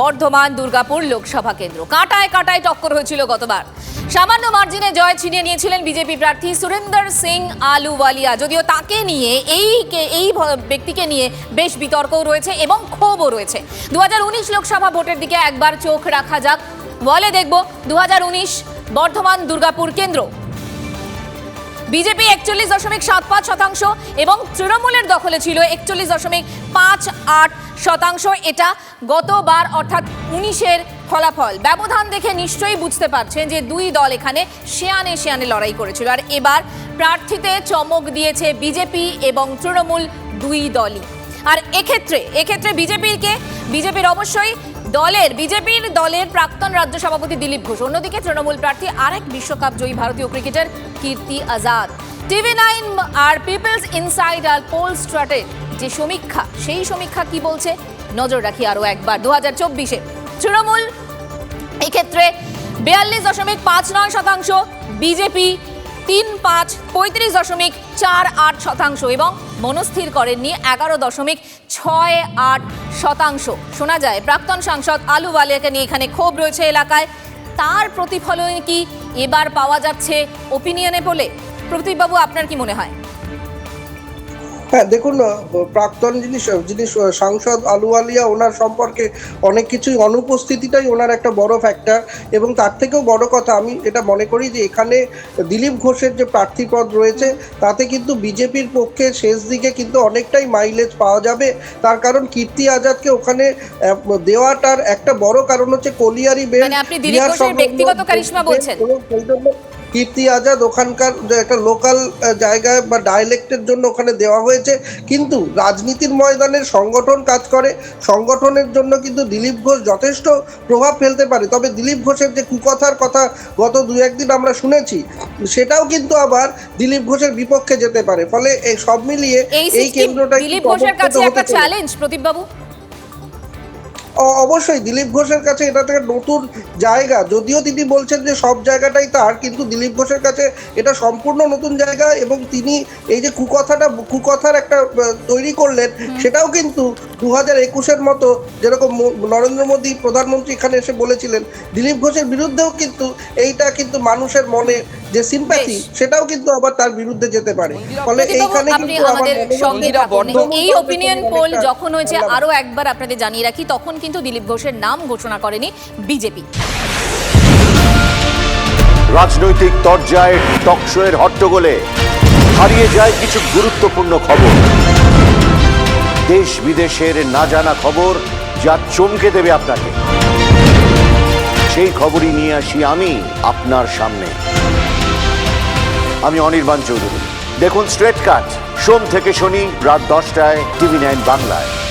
বর্ধমান দুর্গাপুর লোকসভা কেন্দ্র। কাটায় কাটায় টক্কর হয়েছিল গতবার। সামান্য মার্জিনে জয় ছিনিয়ে নিয়েছিলেন বিজেপি প্রার্থী সুরেন্দর সিং আলুওয়ালিয়া। যদিও তাকে নিয়ে, এই এই ব্যক্তিকে নিয়ে বেশ বিতর্কও রয়েছে এবং ক্ষোভও রয়েছে। দু হাজার উনিশ লোকসভা ভোটের দিকে একবার চোখ রাখা যাক। বলে দেখব দু হাজার উনিশ বর্ধমান দুর্গাপুর কেন্দ্র। বিজেপি একচল্লিশ দশমিক সাত পাঁচ শতাংশ এবং তৃণমূলের দখলে ছিল একচল্লিশ দশমিক পাঁচ আট শতাংশ। এটা গতবার অর্থাৎ উনিশের ফলাফল। ব্যবধান দেখে নিশ্চয়ই বুঝতে পারছেন যে দুই দল এখানে শেয়ানে শেয়ানে লড়াই করেছিল। আর এবার প্রার্থীতে চমক দিয়েছে বিজেপি এবং তৃণমূল দুই দলই। আর এক্ষেত্রে এক্ষেত্রে বিজেপিকে বিজেপির অবশ্যই দলের, বিজেপির দলের প্রাক্তন রাজ্য সভাপতি দিলীপ ঘোষ। অন্যদিকে তৃণমূল প্রার্থী আরেক বিশ্বকাপ জয়ী ভারতীয় cricketer Kirti Azad. TV nine আর পিপলস ইনসাইড আর পোল স্ট্রাটের যে সমীক্ষা, সেই সমীক্ষা কি বলছে? নজর রাখি আরও একবার। দু হাজার চব্বিশে তৃণমূল এক্ষেত্রে বিয়াল্লিশ দশমিক পাঁচ নয় শতাংশ, বিজেপি তিন পাঁচ পঁয়ত্রিশ দশমিক চার আট শতাংশ এবং মনস্থির করেননি এগারো দশমিক ছয় আট শতাংশ। শোনা যায়, প্রাক্তন সাংসদ আলু বালিয়াকে নিয়ে এখানে ক্ষোভ রয়েছে এলাকায়। তার প্রতিফলন কি এবার পাওয়া যাচ্ছে ওপিনিয়নে বলে? প্রদীপবাবু, আপনার কি মনে হয়? হ্যাঁ দেখুন প্রাক্তন যিনি যিনি সাংসদ আলুওয়ালিয়া ওনার সম্পর্কে অনেক কিছুই অনুপস্থিতিটাই ওনার একটা বড় ফ্যাক্টর এবং তার থেকেও বড় কথা আমি এটা মনে করি যে এখানে দিলীপ ঘোষের যে প্রার্থী পদ রয়েছে তাতে কিন্তু বিজেপির পক্ষে শেষ দিকে কিন্তু অনেকটাই মাইলেজ পাওয়া যাবে তার কারণ কীর্তি আজাদকে ওখানে দেওয়াটার একটা বড় কারণ হচ্ছে কলিয়ারি বেল্ট মানে আপনি দিলীপ বিহার ঘোষের ব্যক্তিগত কারিশমা বলছেন? কীর্তি আজাদ ওখানকার একটা লোকাল জায়গায় বা ডায়ালেক্টের জন্য ওখানে দেওয়া হয়েছে। কিন্তু রাজনীতির ময়দানে সংগঠন কাজ করে সংগঠনের জন্য কিন্তু দিলীপ ঘোষ যথেষ্ট প্রভাব ফেলতে পারে। তবে দিলীপ ঘোষের যে কুকথার কথা গত দু একদিন আমরা শুনেছি সেটাও কিন্তু আবার দিলীপ ঘোষের বিপক্ষে যেতে পারে। ফলে এই সব মিলিয়ে এই কেন্দ্রটা দিলীপ ঘোষের কাছে একটা চ্যালেঞ্জ প্রদীপবাবু? অ- অবশ্যই দিলীপ ঘোষের কাছে এটা একটা নতুন জায়গা। যদিও তিনি বলছেন যে সব জায়গাটাই তার কিন্তু দিলীপ ঘোষের কাছে এটা সম্পূর্ণ নতুন জায়গা এবং তিনি এই যে কুকথাটা কুকথার একটা তৈরি করলেন সেটাও কিন্তু দু হাজার একুশের মতো যেরকম নরেন্দ্র মোদী প্রধানমন্ত্রী এখানে এসে বলেছিলেন দিলীপ ঘোষের বিরুদ্ধেও কিন্তু এইটা কিন্তু মানুষের মনে যে সিম্প্যাথি সেটাও কিন্তু আবার তার বিরুদ্ধে যেতে পারে। ফলে এইখানে কিন্তু আমাদের এই অনেকটা পোল যখন হয়েছে আরও একবার আপনাদের জানিয়ে রাখি তখন কিন্তু দিলীপ ঘোষের নাম ঘোষণা করেনি বিজেপি। রাজনৈতিক তরজায় টকশোয়ের হট্টগোলে হারিয়ে যায় কিছু গুরুত্বপূর্ণ খবর। দেশ বিদেশের না জানা খবর যা চমকে দেবে আপনাকে। সেই খবরই নিয়ে আসি আমি আপনার সামনে। আমি অনির্বাণ চৌধুরী। দেখুন স্ট্রেট কাট সোম থেকে শনি রাত দশটায় টিভি নাইন বাংলায়।